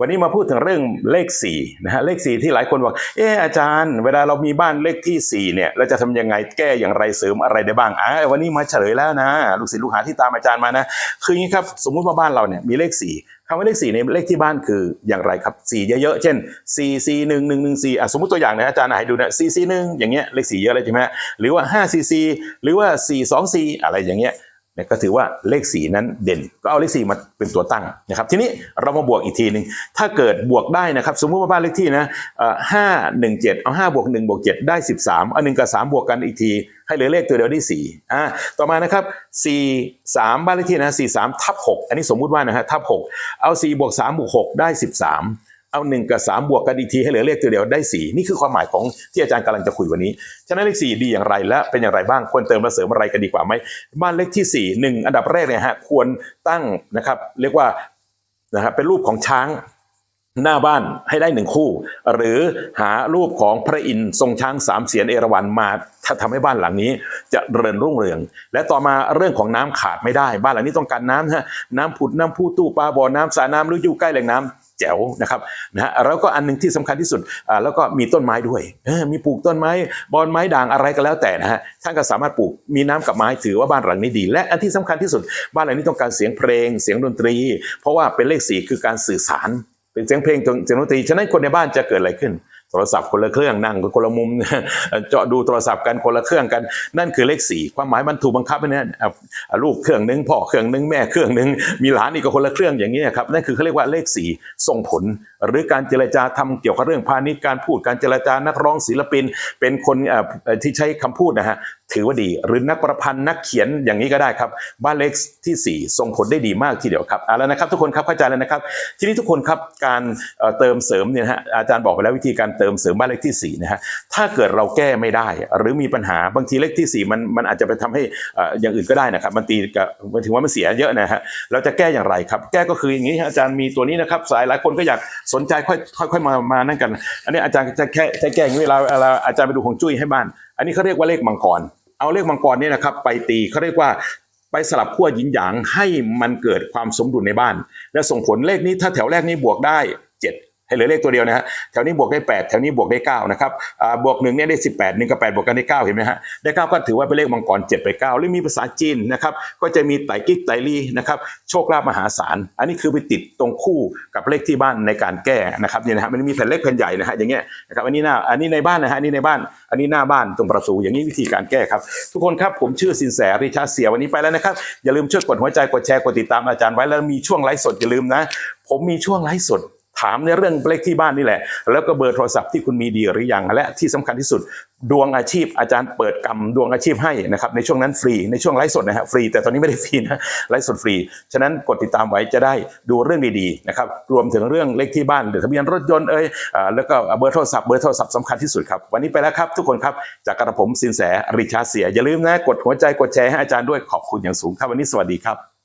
วันนี้มาพูดถึงเรื่องเลขสี่นะฮะเลขสี่ที่หลายคนบอกเอออาจารย์ เวลาเรามีบ้านเลขที่สี่เนี่ยเราจะทำยังไงแก้อย่างไรเสริมอะไรได้บ้างอ่าวันนี้มาเฉลยแล้วนะลูกศิษย์ลูกหาที่ตามอาจารย์มานะคืออย่างนี้ครับสมมุติว่าบ้านเราเนี่ยมีเลขสี่คำว่าเลขสี่ในเลขที่บ้านคืออย่างไรครับสี่เยอะๆเช่นสี่สี่หนึ่งหนึ่งหนึ่งสี่อะสมมติตัวอย่างนะอาจารย์ให้ดูนะสี่สี่หนึ่งอย่างเงี้ยเลขสี่เยอะเลยใช่ไหมหรือว่าห้าสี่สี่หรือว่าสี่สองสี่อะไรอย่างเงี้ย ก็ถือว่าเลขสีนั้นเด่น ก็เอาเลขสีมาเป็นตัวตั้งนะครับ ทีนี้เรามาบวกอีกทีหนึ่งถ้าเกิดบวกได้นะครับ สมมติว่าบ้านเลขที่นะห้าหนึ่งเจ็ดเอาห้าบวกหนึ่งบวกเจ็ดได้สิบสามเอาหนึ่งกับสามบวกกันอีกที ให้เหลือเลขตัวเดียวได้สี่อ่าต่อมานะครับสี่สามบ้านเลขที่นะสี่สามทับหกอันนี้สมมุติว่านะฮะทับหกเอาสี่บวกสามบวกหกได้สิบสาม เอาหนึ่งกับสามบวกกันอีกทีให้เหลือเลขตัวเดียวได้สี่นี่คือความหมายของที่อาจารย์กำลังจะคุยวันนี้ ฉะนั้นเลขสี่ดีอย่างไรและเป็นอย่างไรบ้างควรเติมและเสริมอะไรกันดีกว่าไหมบ้านเลขที่สี่หนึ่งอันดับแรกเนี่ยฮะควรตั้งนะครับ เรียกว่านะฮะเป็นรูปของช้างหน้าบ้านให้ได้หนึ่งคู่ หรือหารูปของพระอินทร์ทรงช้างสามเสียนเอราวัณมาถ้าทำให้บ้านหลังนี้จะเริญรุ่งเรือง และต่อมาเรื่องของน้ำขาดไม่ได้ บ้านหลังนี้ต้องการน้ำฮะน้ำผุดน้ำพุตู้ปลาบ่อน้ำสระน้ำหรืออยู่ใกล้แหล่งน้ำ แจ๋วนะครับนะฮะแล้วก็อันนึงที่สำคัญที่สุดอ่าแล้วก็มีต้นไม้ด้วยมีปลูกต้นไม้บอนไม้ด่างอะไรก็แล้วแต่นะฮะท่านก็สามารถปลูกมีน้ำกับไม้ถือว่าบ้านหลังนี้ดี และอันที่สำคัญที่สุดบ้านหลังนี้ต้องการเสียงเพลงเสียงดนตรี เพราะว่าเป็นเลขสี่คือการสื่อสารเป็นเสียงเพลงเสียงดนตรีฉะนั้นคนในบ้านจะเกิดอะไรขึ้น โทรศัพท์คนละเครื่องนั่งคนละมุมเจาะดูโทรศัพท์กันคนละเครื่องกัน นั่นคือเลขสี่ความหมายมันถูกบังคับไปเนี่ยลูกเครื่องหนึงพ่อเครื่องหนึงแม่เครื่องหนึงมีหลานอีกคนละเครื่องอย่างนี้ครับนั่นคือเขาเรียกว่าเลขสี่ส่งผลหรือการเจรจาทำเกี่ยวกับเรื่องพาณิชย์การพูดการเจรจานักร้องศิลปิน เป็นคนที่ใช้คำพูดนะฮะถือว่าดีหรือนักประพันธ์นักเขียนอย่างนี้ก็ได้ครับบ้านเลขที่สี่ส่งผลได้ดีมากทีเดียวครับเอาแล้วนะครับทุกคนครับเข้าใจแล้วนะครับ ทีนี้ทุกคนครับการเติมเสริมเนี่ยฮะอาจารย์บอกไปแล้ววิธีการเติมเสริมบ้านเลขที่สี่นะฮะถ้าเกิดเราแก้ไม่ได้ หรือมีปัญหาบางทีเลขที่สี่มันมันอาจจะไปทำให้เอ่อย่างอื่นก็ได้นะครับมันตีกับมันถึงว่ามันเสียเยอะนะฮะเราจะแก้อย่างไรครับ แก้ก็คืออย่างนี้ฮะอาจารย์มีตัวนี้นะครับสายหลายคนก็อยากสนใจค่อยค่อยค่อยมามานั่นกัน อันนี้อาจารย์จะแค่จะแก้อย่างเวลาเวลาอาจารย์ไปดูของจุ้ยให้บ้าน อันนี้เขาเรียกว่าเลขมังกร เอาเลขมังกรเนี่ยนะครับ ไปตีเขาเรียกว่าไปสลับขั้วยินหยางให้มันเกิดความสมดุลในบ้าน และส่งผลเลขนี้ถ้าแถวแรกนี้บวกได้ ให้เหลือเลขตัวเดียวนะฮะแถวนี้บวกได้ 8 แถวนี้บวกได้9นะครับบวก1เนี่ยได้ 18 1กับ8บวกกันได้9เห็นไหมฮะได้9ก็ถือว่าเป็นเลขมังกร7ไป9หรือมีภาษาจีนนะครับก็จะมีไต่กิ๊กไต่ลี่นะครับโชคลาภมหาศาล อันนี้คือไปติดตรงคู่กับเลขที่บ้านในการแก้นะครับเนี่ยนะฮะมันมีแผ่นเล็กแผ่นใหญ่นะฮะอย่างเงี้ยนะครับอันนี้หน้าอันนี้ในบ้านนะฮะอันนี้ในบ้าน อันนี้หน้าบ้านตรงประตูอย่างนี้วิธีการแก้ครับ ทุกคนครับผมชื่อสินแสริชาเสียวันนี้ไปแล้วนะครับอย่าลืมช่วยกดหัวใจกดแชร์กดติดตามอาจารย์ไว้แล้วมีช่วงไลฟ์สดอย่าลืมนะผมมีช่วงไลฟ์สด ถามในเรื่องเลขที่บ้านนี่แหละ แล้วก็เบอร์โทรศัพท์ที่คุณมีดีหรือยังและที่สำคัญที่สุด ดวงอาชีพอาจารย์เปิดกรรมดวงอาชีพให้นะครับในช่วงนั้นฟรีในช่วงไลฟ์สดนะฮะฟรีแต่ตอนนี้ไม่ได้ฟรีนะไลฟ์สดฟรี ฉะนั้นกดติดตามไว้จะได้ดูเรื่องดีๆนะครับรวมถึงเรื่องเลขที่บ้านหรือทะเบียนรถยนต์เอ้ยอแล้วก็เบอร์โทรศัพท์เบอร์โทรศัพท์สำคัญที่สุดครับวันนี้ไปแล้วครับทุกคนครับจากกระผมสินแสริชาเสียอย่าลืมนะกดหัวใจกดแชร์ให้อาจารย์ด้วยขอบคุณอย่างสูงครับวันนี้สวัสดีครับ